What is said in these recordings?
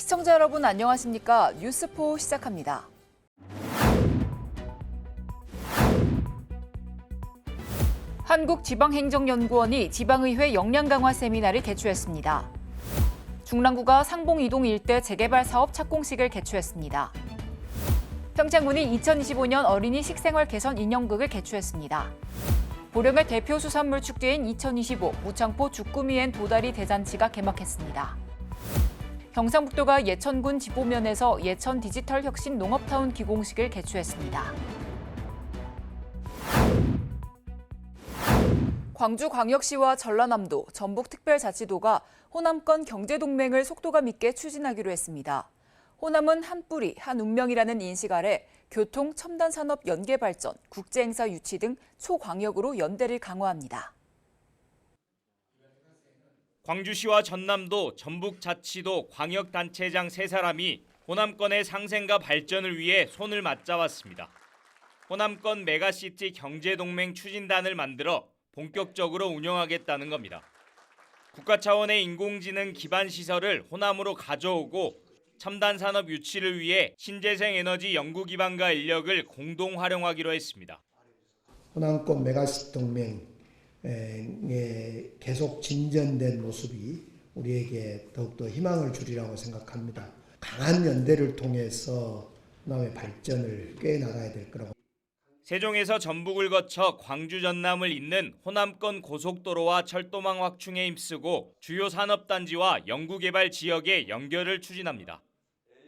시청자 여러분 안녕하십니까? 뉴스포 시작합니다. 한국지방행정연구원이 지방의회 역량 강화 세미나를 개최했습니다. 중랑구가 상봉 이동 일대 재개발 사업 착공식을 개최했습니다. 평창군이 2025년 어린이 식생활 개선 인형극을 개최했습니다. 보령의 대표 수산물 축제인 2025 무창포 주꾸미엔 도다리 대잔치가 개막했습니다. 경상북도가 예천군 지보면에서 예천 디지털 혁신 농업타운 기공식을 개최했습니다. 광주광역시와 전라남도, 전북특별자치도가 호남권 경제동맹을 속도감 있게 추진하기로 했습니다. 호남은 한 뿌리, 한 운명이라는 인식 아래 교통, 첨단 산업 연계 발전, 국제행사 유치 등 초광역으로 연대를 강화합니다. 광주시와 전남도, 전북자치도 광역단체장 세 사람이 호남권의 상생과 발전을 위해 손을 맞잡았습니다. 호남권 메가시티 경제동맹 추진단을 만들어 본격적으로 운영하겠다는 겁니다. 국가 차원의 인공지능 기반 시설을 호남으로 가져오고 첨단 산업 유치를 위해 신재생 에너지 연구 기반과 인력을 공동 활용하기로 했습니다. 호남권 메가시티 동맹의 계속 진전된 모습이 우리에게 더욱더 희망을 주리라고 생각합니다. 강한 연대를 통해서 호남의 발전을 꾀 나가야 될 거라고 세종에서 전북을 거쳐 광주 전남을 잇는 호남권 고속도로와 철도망 확충에 힘쓰고 주요 산업단지와 연구개발 지역의 연결을 추진합니다.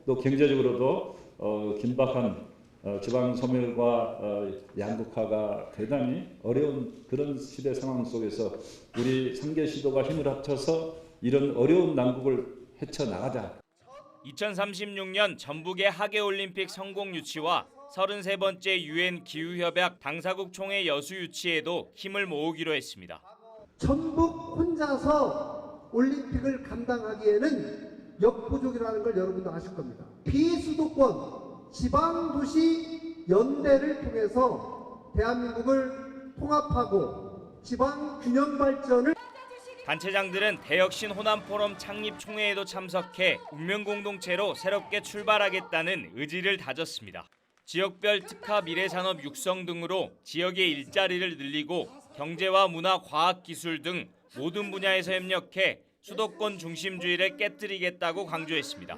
또 경제적으로도 어, 긴박한 어, 지방 소멸과 어, 양극화가 대단히 어려운 그런 시대 상황 속에서 우리 3개 시도가 힘을 합쳐서 이런 어려운 난국을 헤쳐 나가자. 2036년 전북의 하계올림픽 성공 유치와 33번째 유엔 기후협약 당사국 총회 여수 유치에도 힘을 모으기로 했습니다. 전북 혼자서 올림픽을 감당하기에는 역부족이라는 걸 여러분도 아실 겁니다. 비수도권 지방도시 연대를 통해서 대한민국을 통합하고 지방 균형 발전을 단체장들은 대혁신 호남 포럼 창립 총회에도 참석해 운명 공동체로 새롭게 출발하겠다는 의지를 다졌습니다. 지역별 특화 미래산업 육성 등으로 지역의 일자리를 늘리고 경제와 문화, 과학, 기술 등 모든 분야에서 협력해 수도권 중심주의를 깨뜨리겠다고 강조했습니다.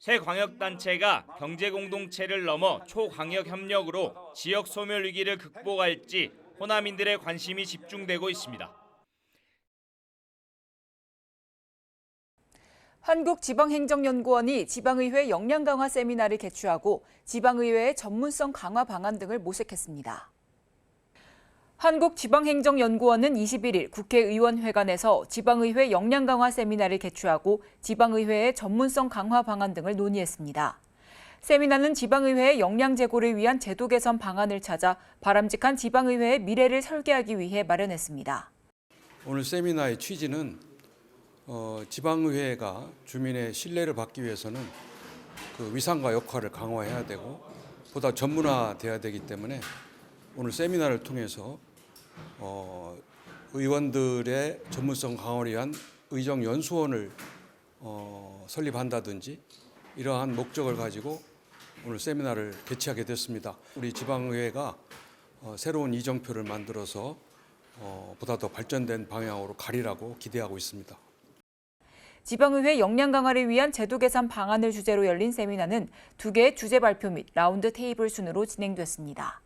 새 광역단체가 경제 공동체를 넘어 초광역 협력으로 지역 소멸 위기를 극복할지 호남인들의 관심이 집중되고 있습니다. 한국지방행정연구원이 지방의회 역량 강화 세미나를 개최하고 지방의회의 전문성 강화 방안 등을 모색했습니다. 한국지방행정연구원은 21일 국회의원회관에서 지방의회 역량 강화 세미나를 개최하고 지방의회의 전문성 강화 방안 등을 논의했습니다. 세미나는 지방의회의 역량 제고를 위한 제도 개선 방안을 찾아 바람직한 지방의회의 미래를 설계하기 위해 마련했습니다. 오늘 세미나의 취지는 어, 지방의회가 주민의 신뢰를 받기 위해서는 그 위상과 역할을 강화해야 되고 보다 전문화돼야 되기 때문에 오늘 세미나를 통해서 어, 의원들의 전문성 강화를 위한 의정 연수원을 어, 설립한다든지 이러한 목적을 가지고 오늘 세미나를 개최하게 됐습니다. 우리 지방의회가 어, 새로운 이정표를 만들어서 어, 보다 더 발전된 방향으로 가리라고 기대하고 있습니다. 지방의회 역량 강화를 위한 제도 개선 방안을 주제로 열린 세미나는 두 개의 주제 발표 및 라운드 테이블 순으로 진행됐습니다.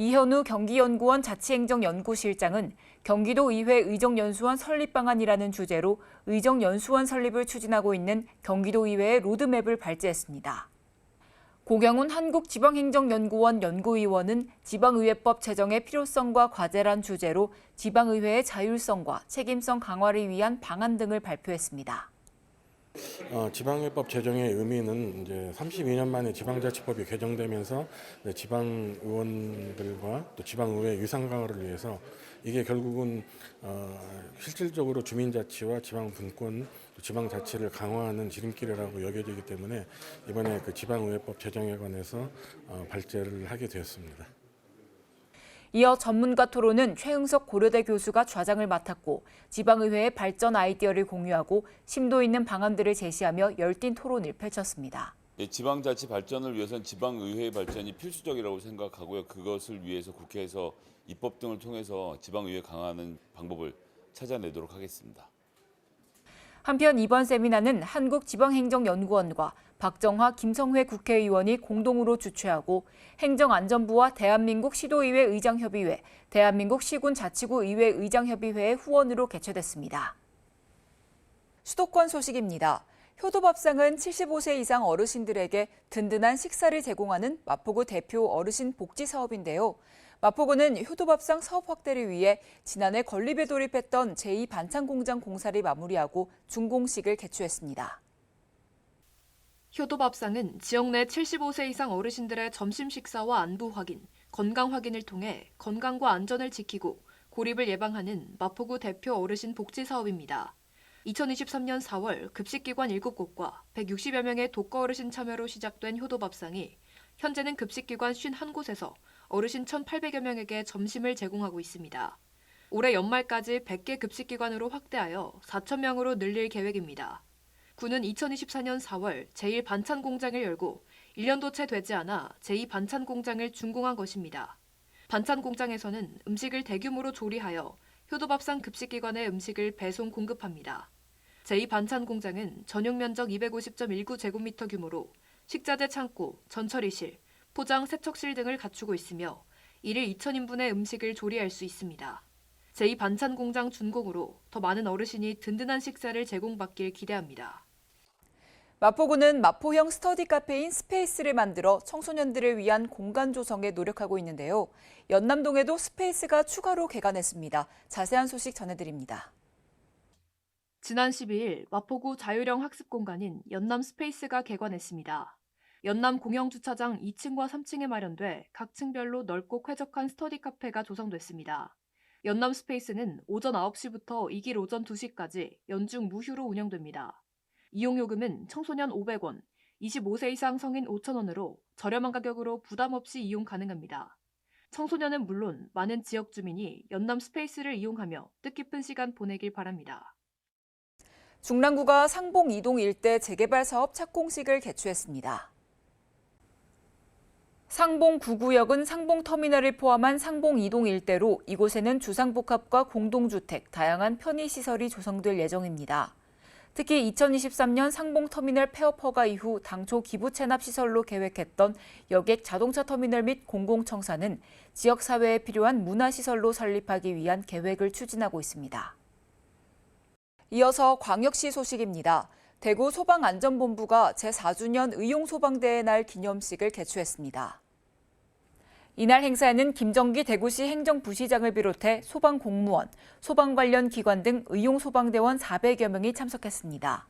이현우 경기연구원 자치행정연구실장은 경기도 의회 의정연수원 설립 방안이라는 주제로 의정연수원 설립을 추진하고 있는 경기도 의회의 로드맵을 발제했습니다. 고경훈 한국지방행정연구원 연구위원은 지방의회법 제정의 필요성과 과제란 주제로 지방의회의 자율성과 책임성 강화를 위한 방안 등을 발표했습니다. 어, 지방의법 제정의 의미는 이제 32년 만에 지방자치법이 개정되면서 이제 지방 의원들과 또 지방의회 위상 강화를 위해서 이게 결국은 어, 실질적으로 주민자치와 지방분권, 또 지방자치를 강화하는 지름길이라고 여겨지기 때문에 이번에 그 지방의회법 제정에 관해서 어, 발제를 하게 되었습니다. 이어 전문가 토론은 최응석 고려대 교수가 좌장을 맡았고 지방의회의 발전 아이디어를 공유하고 심도 있는 방안들을 제시하며 열띤 토론을 펼쳤습니다. 예, 지방자치 발전을 위해서는 지방의회의 발전이 필수적이라고 생각하고요. 그것을 위해서 국회에서 입법 등을 통해서 지방의회 강화하는 방법을 찾아내도록 하겠습니다. 한편 이번 세미나는 한국지방행정연구원과 박정화, 김성회 국회의원이 공동으로 주최하고 행정안전부와 대한민국 시도의회 의장협의회, 대한민국 시군자치구 의회 의장협의회의 후원으로 개최됐습니다. 수도권 소식입니다. 효도밥상은 75세 이상 어르신들에게 든든한 식사를 제공하는 마포구 대표 어르신 복지 사업인데요. 마포구는 효도밥상 사업 확대를 위해 지난해 건립에 돌입했던 제2반찬공장 공사를 마무리하고 준공식을 개최했습니다. 효도밥상은 지역 내 75세 이상 어르신들의 점심 식사와 안부 확인, 건강 확인을 통해 건강과 안전을 지키고 고립을 예방하는 마포구 대표 어르신 복지 사업입니다. 2023년 4월 급식기관 7곳과 160여 명의 독거 어르신 참여로 시작된 효도밥상이 현재는 급식기관 51곳에서 어르신 1,800여 명에게 점심을 제공하고 있습니다. 올해 연말까지 100개 급식기관으로 확대하여 4,000명으로 늘릴 계획입니다. 군은 2024년 4월 제1반찬 공장을 열고 1년도 채 되지 않아 제2반찬 공장을 준공한 것입니다. 반찬 공장에서는 음식을 대규모로 조리하여 효도밥상 급식기관에 음식을 배송 공급합니다. 제2반찬 공장은 전용 면적 250.19제곱미터 규모로 식자재 창고, 전처리실, 포장 세척실 등을 갖추고 있으며 이를 2,000인분의 음식을 조리할 수 있습니다. 제2반찬 공장 준공으로 더 많은 어르신이 든든한 식사를 제공받길 기대합니다. 마포구는 마포형 스터디 카페인 스페이스를 만들어 청소년들을 위한 공간 조성에 노력하고 있는데요. 연남동에도 스페이스가 추가로 개관했습니다. 자세한 소식 전해드립니다. 지난 12일 마포구 자유령 학습 공간인 연남 스페이스가 개관했습니다. 연남 공영주차장 2층과 3층에 마련돼 각 층별로 넓고 쾌적한 스터디 카페가 조성됐습니다. 연남 스페이스는 오전 9시부터 이길 오전 2시까지 연중 무휴로 운영됩니다. 이용요금은 청소년 500원, 25세 이상 성인 5,000원으로 저렴한 가격으로 부담 없이 이용 가능합니다. 청소년은 물론 많은 지역 주민이 연남 스페이스를 이용하며 뜻깊은 시간 보내길 바랍니다. 중랑구가 상봉 이동 일대 재개발 사업 착공식을 개최했습니다. 상봉 9구역은 상봉터미널을 포함한 상봉 이동 일대로 이곳에는 주상복합과 공동주택, 다양한 편의시설이 조성될 예정입니다. 특히 2023년 상봉터미널 폐업 허가 이후 당초 기부 체납 시설로 계획했던 여객 자동차 터미널 및 공공청사는 지역사회에 필요한 문화시설로 설립하기 위한 계획을 추진하고 있습니다. 이어서 광역시 소식입니다. 대구 소방안전본부가 제4주년 의용소방대의 날 기념식을 개최했습니다. 이날 행사에는 김정기 대구시 행정부시장을 비롯해 소방 공무원, 소방 관련 기관 등 의용소방대원 400여 명이 참석했습니다.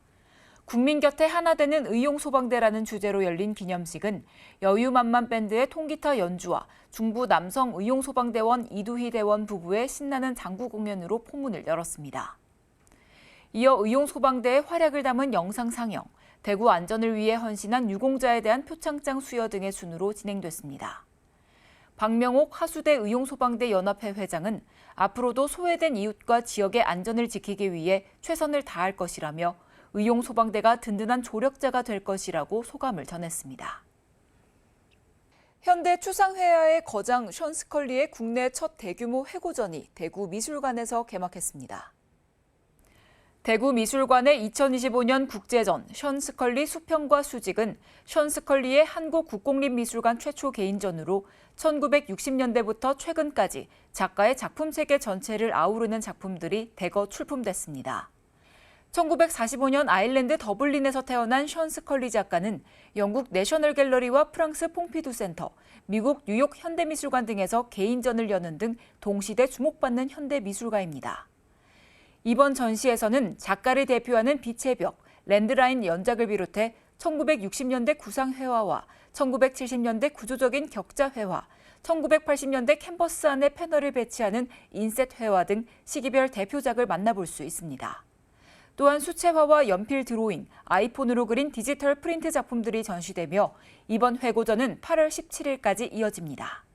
국민 곁에 하나 되는 의용소방대라는 주제로 열린 기념식은 여유만만 밴드의 통기타 연주와 중부 남성 의용소방대원 이두희 대원 부부의 신나는 장구 공연으로 포문을 열었습니다. 이어 의용 소방대의 활약을 담은 영상 상영, 대구 안전을 위해 헌신한 유공자에 대한 표창장 수여 등의 순으로 진행됐습니다. 박명옥 하수대 의용소방대 연합회 회장은 앞으로도 소외된 이웃과 지역의 안전을 지키기 위해 최선을 다할 것이라며 의용소방대가 든든한 조력자가 될 것이라고 소감을 전했습니다. 현대 추상회화의 거장 션 스컬리의 국내 첫 대규모 회고전이 대구 미술관에서 개막했습니다. 대구 미술관의 2025년 국제전 션 스컬리 수평과 수직은 션 스컬리의 한국 국공립미술관 최초 개인전으로 1960년대부터 최근까지 작가의 작품 세계 전체를 아우르는 작품들이 대거 출품됐습니다. 1945년 아일랜드 더블린에서 태어난 션 스컬리 작가는 영국 내셔널 갤러리와 프랑스 퐁피두 센터, 미국 뉴욕 현대미술관 등에서 개인전을 여는 등 동시대 주목받는 현대미술가입니다. 이번 전시에서는 작가를 대표하는 빛의 벽, 랜드라인 연작을 비롯해 1960년대 구상 회화와 1970년대 구조적인 격자 회화, 1980년대 캔버스 안에 패널을 배치하는 인셋 회화 등 시기별 대표작을 만나볼 수 있습니다. 또한 수채화와 연필 드로잉, 아이폰으로 그린 디지털 프린트 작품들이 전시되며 이번 회고전은 8월 17일까지 이어집니다.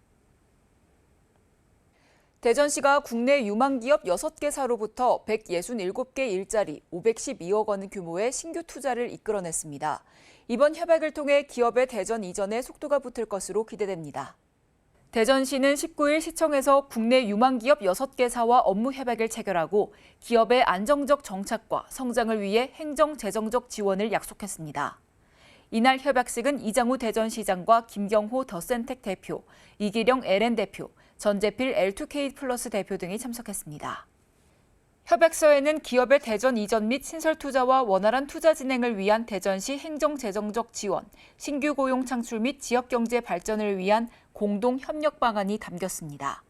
대전시가 국내 유망 기업 6개사로부터 167개 일자리 512억 원 규모의 신규 투자를 이끌어냈습니다. 이번 협약을 통해 기업의 대전 이전에 속도가 붙을 것으로 기대됩니다. 대전시는 19일 시청에서 국내 유망 기업 6개사와 업무 협약을 체결하고 기업의 안정적 정착과 성장을 위해 행정 재정적 지원을 약속했습니다. 이날 협약식은 이장우 대전시장과 김경호 더센텍 대표, 이기령 LN 대표, 전재필 L2K 플러스 대표 등이 참석했습니다. 협약서에는 기업의 대전 이전 및 신설 투자와 원활한 투자 진행을 위한 대전시 행정 재정적 지원, 신규 고용 창출 및 지역 경제 발전을 위한 공동 협력 방안이 담겼습니다.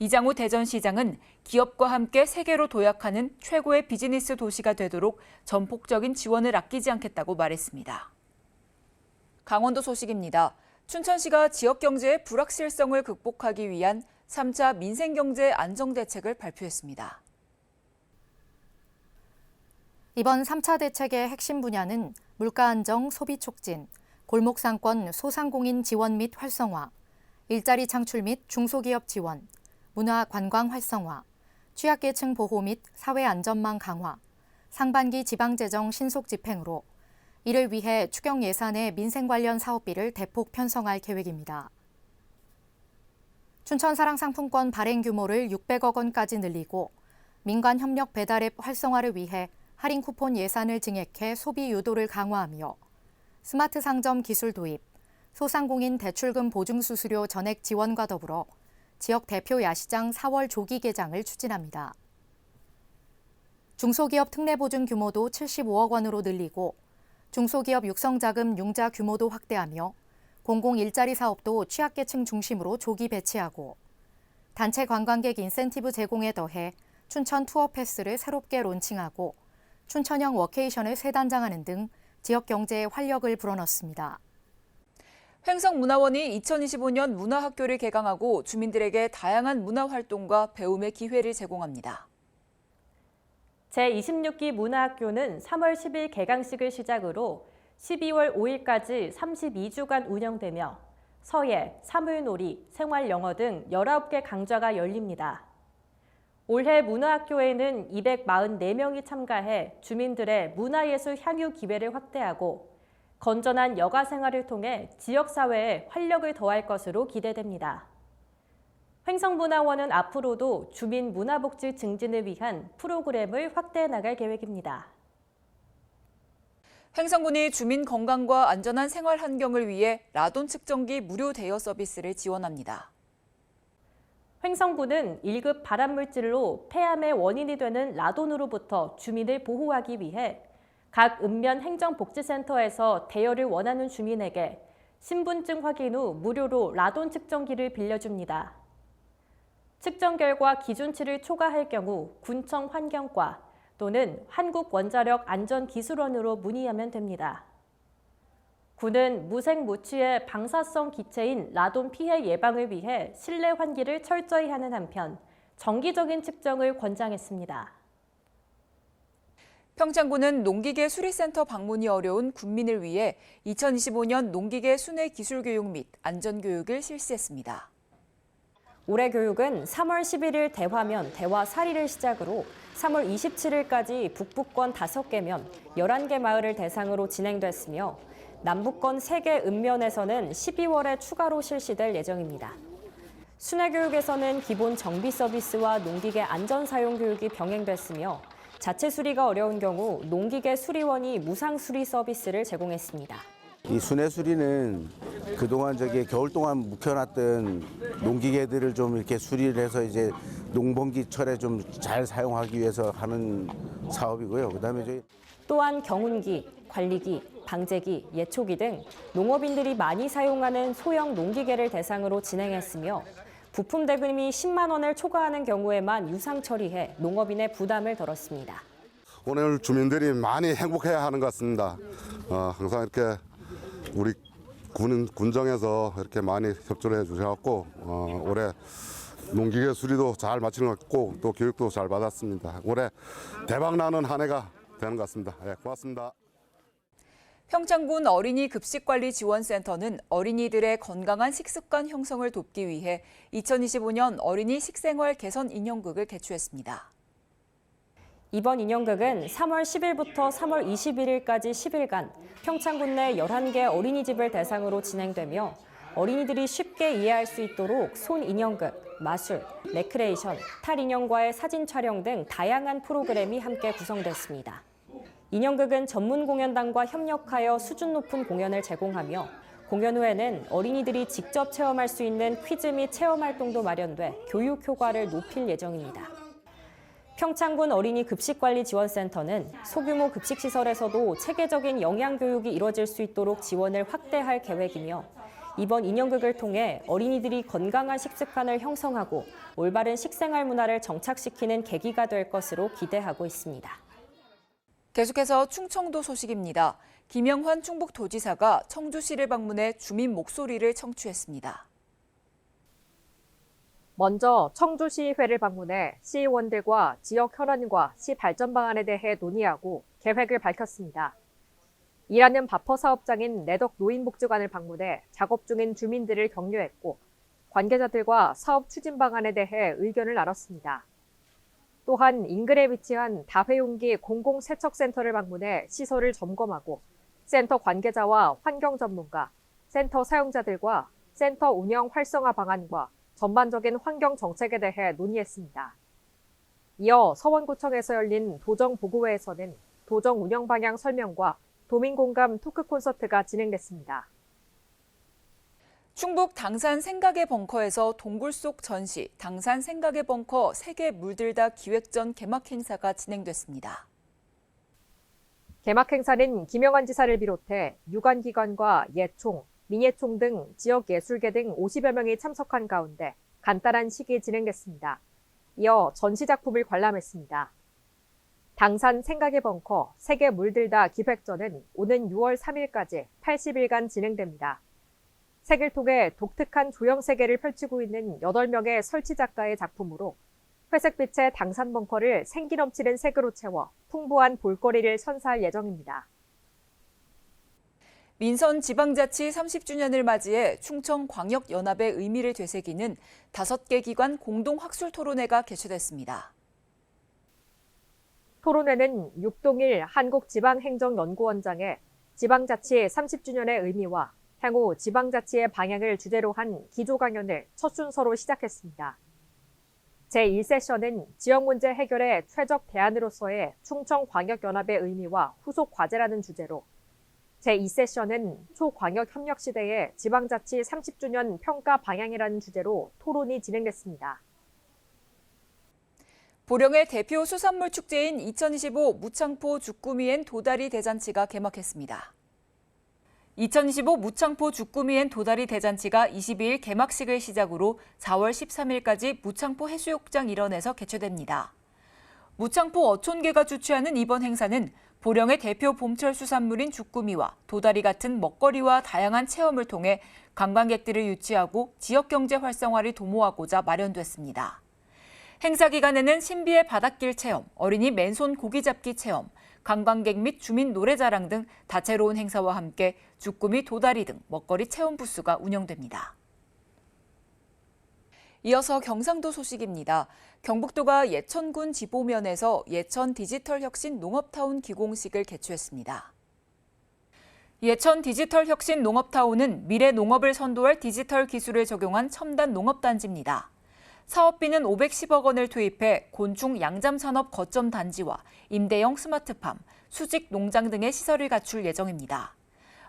이장우 대전시장은 기업과 함께 세계로 도약하는 최고의 비즈니스 도시가 되도록 전폭적인 지원을 아끼지 않겠다고 말했습니다. 강원도 소식입니다. 춘천시가 지역 경제의 불확실성을 극복하기 위한 3차 민생경제 안정대책을 발표했습니다. 이번 3차 대책의 핵심 분야는 물가 안정, 소비 촉진, 골목 상권 소상공인 지원 및 활성화, 일자리 창출 및 중소기업 지원, 문화 관광 활성화, 취약계층 보호 및 사회 안전망 강화, 상반기 지방재정 신속 집행으로 이를 위해 추경 예산의 민생 관련 사업비를 대폭 편성할 계획입니다. 춘천 사랑 상품권 발행 규모를 600억 원까지 늘리고 민간 협력 배달앱 활성화를 위해 할인 쿠폰 예산을 증액해 소비 유도를 강화하며 스마트 상점 기술 도입, 소상공인 대출금 보증 수수료 전액 지원과 더불어 지역 대표 야시장 4월 조기 개장을 추진합니다. 중소기업 특례 보증 규모도 75억 원으로 늘리고 중소기업 육성자금 융자 규모도 확대하며 공공 일자리 사업도 취약계층 중심으로 조기 배치하고 단체 관광객 인센티브 제공에 더해 춘천 투어 패스를 새롭게 론칭하고 춘천형 워케이션을 세단장하는 등 지역 경제에 활력을 불어넣습니다. 횡성문화원이 2025년 문화학교를 개강하고 주민들에게 다양한 문화활동과 배움의 기회를 제공합니다. 제26기 문화학교는 3월 10일 개강식을 시작으로 12월 5일까지 32주간 운영되며 서예, 사물놀이, 생활영어 등 19개 강좌가 열립니다. 올해 문화학교에는 244명이 참가해 주민들의 문화예술 향유 기회를 확대하고 건전한 여가 생활을 통해 지역사회에 활력을 더할 것으로 기대됩니다. 횡성문화원은 앞으로도 주민 문화복지 증진을 위한 프로그램을 확대해 나갈 계획입니다. 횡성군이 주민 건강과 안전한 생활 환경을 위해 라돈 측정기 무료 대여 서비스를 지원합니다. 횡성군은 1급 발암물질로 폐암의 원인이 되는 라돈으로부터 주민을 보호하기 위해 각 읍면 행정복지센터에서 대여를 원하는 주민에게 신분증 확인 후 무료로 라돈 측정기를 빌려줍니다. 측정 결과 기준치를 초과할 경우 군청 환경과 또는 한국원자력 안전기술원으로 문의하면 됩니다. 군은 무색무취의 방사성 기체인 라돈 피해 예방을 위해 실내 환기를 철저히 하는 한편 정기적인 측정을 권장했습니다. 평창군은 농기계 수리센터 방문이 어려운 군민을 위해 2025년 농기계 순회 기술 교육 및 안전 교육을 실시했습니다. 올해 교육은 3월 11일 대화면 대화 사리를 시작으로 3월 27일까지 북부권 5개면 11개 마을을 대상으로 진행됐으며 남부권 3개 읍면에서는 12월에 추가로 실시될 예정입니다. 순회교육에서는 기본 정비 서비스와 농기계 안전 사용 교육이 병행됐으며 자체 수리가 어려운 경우 농기계 수리원이 무상 수리 서비스를 제공했습니다. 이 순회 수리는 그동안 저기 겨울 동안 묵혀놨던 농기계들을 좀 이렇게 수리를 해서 이제 농번기철에 좀 잘 사용하기 위해서 하는 사업이고요. 그다음에 저희 또한 경운기, 관리기, 방제기, 예초기 등 농업인들이 많이 사용하는 소형 농기계를 대상으로 진행했으며 부품 대금이 10만 원을 초과하는 경우에만 유상 처리해 농업인의 부담을 덜었습니다. 오늘 주민들이 많이 행복해야 하는 것 같습니다. 어, 항상 이렇게 우리 군, 군정에서 이렇게 많이 협조를 해주셔갖고 어, 올해 농기계 수리도 잘 마치는 것 같고 또 교육도 잘 받았습니다. 올해 대박 나는 한 해가 되는 것 같습니다. 예, 고맙습니다. 평창군 어린이 급식관리 지원센터는 어린이들의 건강한 식습관 형성을 돕기 위해 2025년 어린이 식생활 개선 인형극을 개최했습니다. 이번 인형극은 3월 10일부터 3월 21일까지 10일간 평창군 내 11개 어린이집을 대상으로 진행되며 어린이들이 쉽게 이해할 수 있도록 손 인형극, 마술, 레크레이션, 탈 인형과의 사진 촬영 등 다양한 프로그램이 함께 구성됐습니다. 인형극은 전문 공연단과 협력하여 수준 높은 공연을 제공하며 공연 후에는 어린이들이 직접 체험할 수 있는 퀴즈 및 체험 활동도 마련돼 교육 효과를 높일 예정입니다. 평창군 어린이 급식관리지원센터는 소규모 급식시설에서도 체계적인 영양교육이 이뤄질 수 있도록 지원을 확대할 계획이며 이번 인형극을 통해 어린이들이 건강한 식습관을 형성하고 올바른 식생활 문화를 정착시키는 계기가 될 것으로 기대하고 있습니다. 계속해서 충청도 소식입니다. 김영환 충북도지사가 청주시를 방문해 주민 목소리를 청취했습니다. 먼저 청주시의회를 방문해 시의원들과 지역 현안과 시 발전 방안에 대해 논의하고 계획을 밝혔습니다. 일하는 바퍼 사업장인 내덕 노인복지관을 방문해 작업 중인 주민들을 격려했고 관계자들과 사업 추진 방안에 대해 의견을 나눴습니다. 또한 인근에 위치한 다회용기 공공세척센터를 방문해 시설을 점검하고 센터 관계자와 환경 전문가, 센터 사용자들과 센터 운영 활성화 방안과 전반적인 환경 정책에 대해 논의했습니다. 이어 서원구청에서 열린 도정보고회에서는 도정 운영 방향 설명과 도민공감 토크 콘서트가 진행됐습니다. 충북 당산 생각의 벙커에서 동굴 속 전시 당산 생각의 벙커 세계 물들다 기획전 개막 행사가 진행됐습니다. 개막 행사는 김영환 지사를 비롯해 유관기관과 예총, 민예총 등 지역 예술계 등 50여 명이 참석한 가운데 간단한 식이 진행됐습니다. 이어 전시 작품을 관람했습니다. 당산 생각의 벙커 세계 물들다 기획전은 오는 6월 3일까지 80일간 진행됩니다. 색을 통해 독특한 조형 세계를 펼치고 있는 8명의 설치 작가의 작품으로 회색빛의 당산 벙커를 생기 넘치는 색으로 채워 풍부한 볼거리를 선사할 예정입니다. 민선 지방자치 30주년을 맞이해 충청광역연합의 의미를 되새기는 5개 기관 공동 학술 토론회가 개최됐습니다. 토론회는 육동일 한국지방행정연구원장의 지방자치 30주년의 의미와 향후 지방자치의 방향을 주제로 한 기조 강연을 첫 순서로 시작했습니다. 제1세션은 지역 문제 해결의 최적 대안으로서의 충청광역연합의 의미와 후속 과제라는 주제로 제2세션은 초광역협력 시대의 지방자치 30주년 평가 방향이라는 주제로 토론이 진행됐습니다. 보령의 대표 수산물 축제인 2025 무창포 주꾸미엔 도다리 대잔치가 개막했습니다. 2025 무창포 주꾸미엔 도다리 대잔치가 22일 개막식을 시작으로 4월 13일까지 무창포 해수욕장 일원에서 개최됩니다. 무창포 어촌계가 주최하는 이번 행사는 보령의 대표 봄철 수산물인 주꾸미와 도다리 같은 먹거리와 다양한 체험을 통해 관광객들을 유치하고 지역 경제 활성화를 도모하고자 마련됐습니다. 행사 기간에는 신비의 바닷길 체험, 어린이 맨손 고기 잡기 체험, 관광객 및 주민 노래 자랑 등 다채로운 행사와 함께 주꾸미 도다리 등 먹거리 체험 부스가 운영됩니다. 이어서 경상도 소식입니다. 경북도가 예천군 지보면에서 예천 디지털 혁신 농업타운 기공식을 개최했습니다. 예천 디지털 혁신 농업타운은 미래 농업을 선도할 디지털 기술을 적용한 첨단 농업단지입니다. 사업비는 510억 원을 투입해 곤충 양잠산업 거점 단지와 임대형 스마트팜, 수직 농장 등의 시설을 갖출 예정입니다.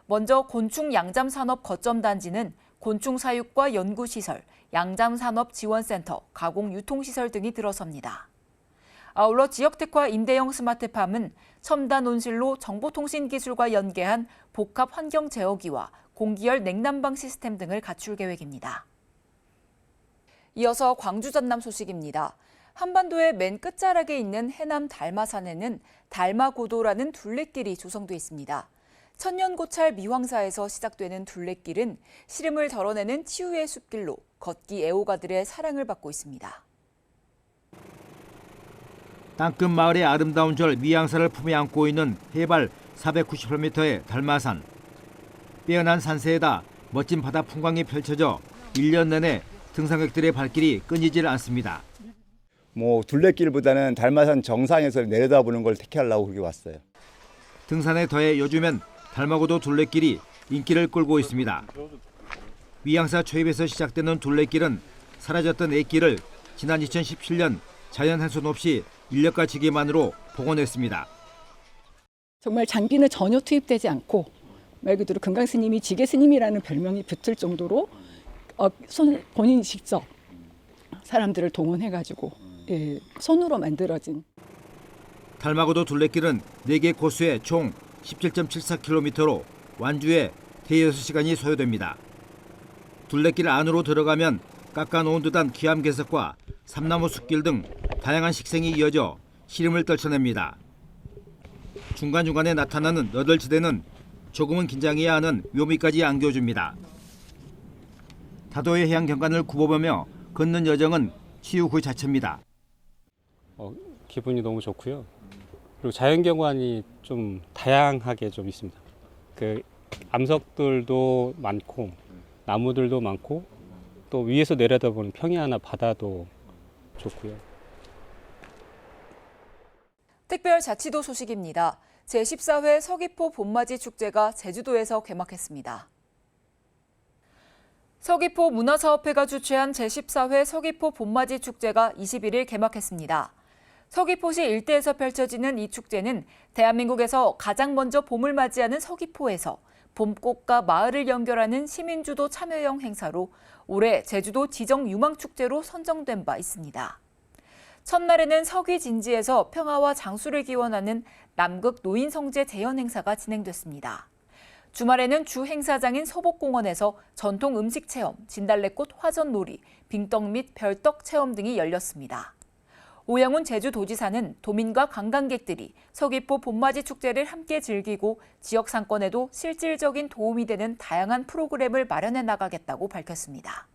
먼저 곤충 양잠산업 거점 단지는 곤충 사육과 연구시설, 양잠산업지원센터, 가공유통시설 등이 들어섭니다. 아울러 지역특화 임대형 스마트팜은 첨단 온실로 정보통신 기술과 연계한 복합 환경 제어기와 공기열 냉난방 시스템 등을 갖출 계획입니다. 이어서 광주 전남 소식입니다. 한반도의 맨 끝자락에 있는 해남 달마산에는 달마고도라는 둘레길이 조성돼 있습니다. 천년고찰 미황사에서 시작되는 둘레길은 시름을 덜어내는 치유의 숲길로 걷기 애호가들의 사랑을 받고 있습니다. 땅끝 마을의 아름다운 절 미양사를 품에 안고 있는 해발 498m의 달마산. 빼어난 산세에다 멋진 바다 풍광이 펼쳐져 1년 내내 등산객들의 발길이 끊이질 않습니다. 뭐 둘레길보다는 달마산 정상에서 내려다보는 걸 택하려고 그렇게 왔어요. 등산에 더해 요즘엔 달마고도 둘레길이 인기를 끌고 있습니다. 위양사 초입에서 시작되는 둘레길은 사라졌던 애길을 지난 2017년 자연 훼손 없이 인력과 지게만으로 복원했습니다. 정말 장비는 전혀 투입되지 않고 말 그대로 금강 스님이 지게 스님이라는 별명이 붙을 정도로 어, 손 본인이 직접 사람들을 동원해가지고 예, 손으로 만들어진 달마고도 둘레길은 4개 코스에 총 17.74km로 완주에 대여섯 시간이 소요됩니다. 둘레길 안으로 들어가면 깎아놓은 듯한 기암괴석과 삼나무 숲길 등 다양한 식생이 이어져 시름을 떨쳐냅니다. 중간중간에 나타나는 너덜지대는 조금은 긴장해야 하는 묘미까지 안겨줍니다. 다도의 해양 경관을 굽어보며 걷는 여정은 치유 그 자체입니다. 어, 기분이 너무 좋고요. 그리고 자연경관이 좀 다양하게 좀 있습니다. 그 암석들도 많고 나무들도 많고 또 위에서 내려다보는 평야나 바다도 좋고요. 특별자치도 소식입니다. 제14회 서귀포 봄맞이 축제가 제주도에서 개막했습니다. 서귀포 문화사업회가 주최한 제14회 서귀포 봄맞이 축제가 21일 개막했습니다. 서귀포시 일대에서 펼쳐지는 이 축제는 대한민국에서 가장 먼저 봄을 맞이하는 서귀포에서 봄꽃과 마을을 연결하는 시민주도 참여형 행사로 올해 제주도 지정 유망축제로 선정된 바 있습니다. 첫날에는 서귀 진지에서 평화와 장수를 기원하는 남극 노인성제 재현 행사가 진행됐습니다. 주말에는 주 행사장인 서복공원에서 전통 음식 체험, 진달래꽃 화전놀이, 빙떡 및 별떡 체험 등이 열렸습니다. 오영훈 제주도지사는 도민과 관광객들이 서귀포 봄맞이 축제를 함께 즐기고 지역 상권에도 실질적인 도움이 되는 다양한 프로그램을 마련해 나가겠다고 밝혔습니다.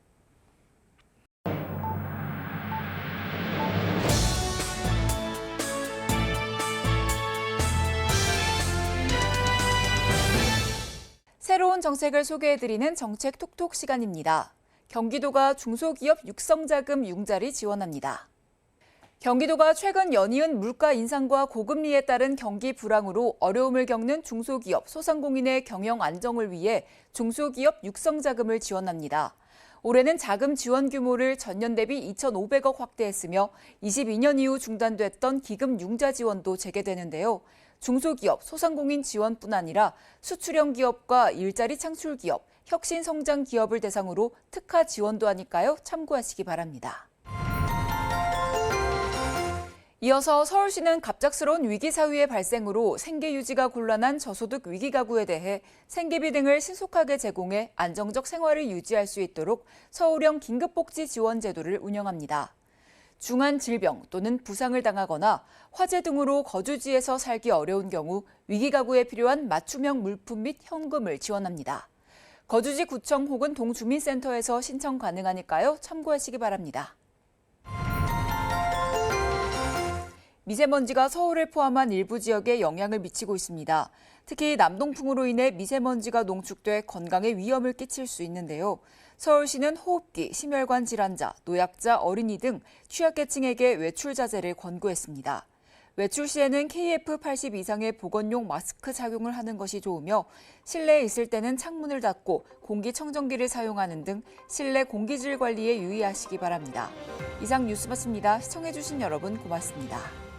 새로운 정책을 소개해드리는 정책 톡톡 시간입니다. 경기도가 중소기업 육성자금 융자를 지원합니다. 경기도가 최근 연이은 물가 인상과 고금리에 따른 경기 불황으로 어려움을 겪는 중소기업, 소상공인의 경영 안정을 위해 중소기업 육성 자금을 지원합니다. 올해는 자금 지원 규모를 전년 대비 2,500억 확대했으며 22년 이후 중단됐던 기금 융자 지원도 재개되는데요. 중소기업, 소상공인 지원뿐 아니라 수출형 기업과 일자리 창출 기업, 혁신 성장 기업을 대상으로 특화 지원도 하니까요. 참고하시기 바랍니다. 이어서 서울시는 갑작스러운 위기 사유의 발생으로 생계 유지가 곤란한 저소득 위기 가구에 대해 생계비 등을 신속하게 제공해 안정적 생활을 유지할 수 있도록 서울형 긴급복지 지원 제도를 운영합니다. 중한 질병 또는 부상을 당하거나 화재 등으로 거주지에서 살기 어려운 경우 위기 가구에 필요한 맞춤형 물품 및 현금을 지원합니다. 거주지 구청 혹은 동주민센터에서 신청 가능하니까요. 참고하시기 바랍니다. 미세먼지가 서울을 포함한 일부 지역에 영향을 미치고 있습니다. 특히 남동풍으로 인해 미세먼지가 농축돼 건강에 위험을 끼칠 수 있는데요. 서울시는 호흡기, 심혈관 질환자, 노약자, 어린이 등 취약계층에게 외출 자제를 권고했습니다. 외출 시에는 KF80 이상의 보건용 마스크 착용을 하는 것이 좋으며 실내에 있을 때는 창문을 닫고 공기청정기를 사용하는 등 실내 공기질 관리에 유의하시기 바랍니다. 이상 뉴스 마칩니다. 시청해주신 여러분 고맙습니다.